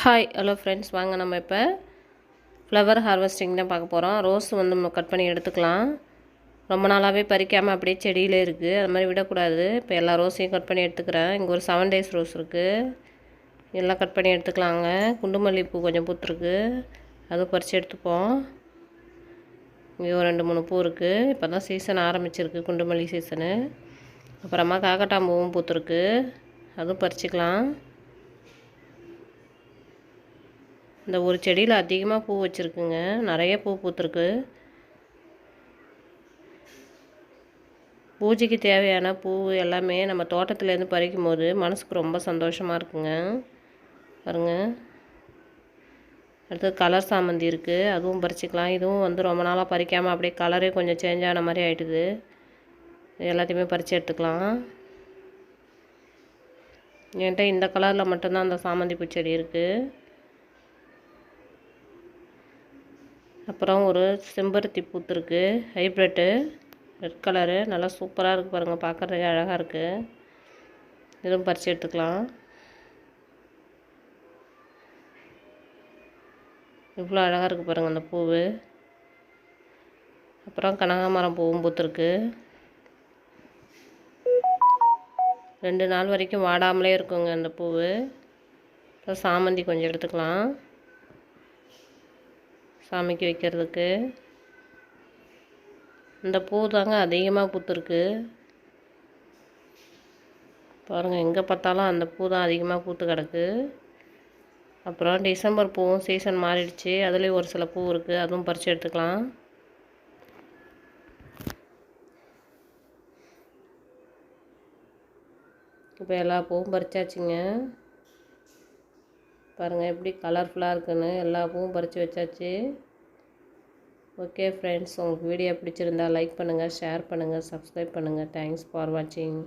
Hi hello friends வாங்க நம்ம இப்போ ஃப்ளவர் ஹார்வெஸ்டிங் தான் பார்க்க போகிறோம் ரோஸ் வந்து நம்ம கட் பண்ணி எடுத்துக்கலாம். ரொம்ப நாளாகவே பறிக்காமல் அப்படியே செடியிலே இருக்குது அது மாதிரி விடக்கூடாது. இப்போ எல்லா ரோஸையும் கட் பண்ணி எடுத்துக்கிறேன். இங்கே ஒரு செவன் டேஸ் ரோஸ் இருக்குது எல்லாம் கட் பண்ணி எடுத்துக்கலாங்க. குண்டுமல்லி பூ கொஞ்சம் பூத்துருக்கு. அதுவும் பறித்து எடுத்துப்போம். இங்கே ஒரு ரெண்டு மூணு பூ இருக்குது இப்போ தான் சீசன் ஆரம்பிச்சிருக்கு குண்டுமல்லி சீசனு அப்புறமா காக்கட்டாம்பூவும் பூத்துருக்கு. அதுவும் பறிச்சிக்கலாம். இந்த ஒரு செடியில் அதிகமாக பூ வச்சுருக்குங்க. நிறைய பூ பூத்துருக்கு. பூஜைக்கு தேவையான பூ எல்லாமே நம்ம தோட்டத்துலேருந்து பறிக்கும் போது மனசுக்கு ரொம்ப சந்தோஷமாக இருக்குங்க. பாருங்க. அடுத்தது கலர் சாமந்தி இருக்குது அதுவும் பறிச்சிக்கலாம். இதுவும் வந்து ரொம்ப நாளாக பறிக்காமல் அப்படியே கலரே கொஞ்சம் சேஞ்ச் ஆன மாதிரி ஆகிடுது எல்லாத்தையுமே பறித்து எடுத்துக்கலாம். என்கிட்ட இந்த கலரில் மட்டும்தான் அந்த சாமந்தி பூச்செடி இருக்குது அப்புறம் ஒரு செம்பருத்தி பூத்துருக்கு. ஹைப்ரிட்டு ரெட் கலரு நல்லா சூப்பராக இருக்குது பாருங்கள் பார்க்குறதுக்கே அழகாக இருக்குது இதுவும் பறித்து எடுத்துக்கலாம். இவ்வளோ அழகாக இருக்குது பாருங்கள் அந்த பூவு. அப்புறம் கனகாமரம் பூவும் பூத்துருக்கு. ரெண்டு நாள் வரைக்கும் வாடாமலே இருக்குங்க அந்த பூவு. அப்புறம் சாமந்தி கொஞ்சம் எடுத்துக்கலாம். சாமிக்கு வைக்கிறதுக்கு. இந்த பூ தாங்க அதிகமாக பூத்துருக்கு. பாருங்கள் எங்கே பார்த்தாலும் அந்த பூ தான் அதிகமாக பூத்து கிடக்கு. அப்புறம் டிசம்பர் பூவும் சீசன் மாறிடுச்சு. அதுலேயும் ஒரு சில பூ இருக்குது அதுவும் பறித்து எடுத்துக்கலாம். இப்போ எல்லா பூவும் பறிச்சாச்சுங்க. பாருங்கள் எப்படி கலர்ஃபுல்லாக இருக்குன்னு எல்லா பூவும் பறித்து வச்சாச்சு. ஓகே ஃப்ரெண்ட்ஸ் உங்களுக்கு வீடியோ பிடிச்சிருந்தா லைக் பண்ணுங்கள் ஷேர் பண்ணுங்கள் சப்ஸ்கிரைப் பண்ணுங்கள் தேங்க்ஸ் ஃபார் வாட்சிங்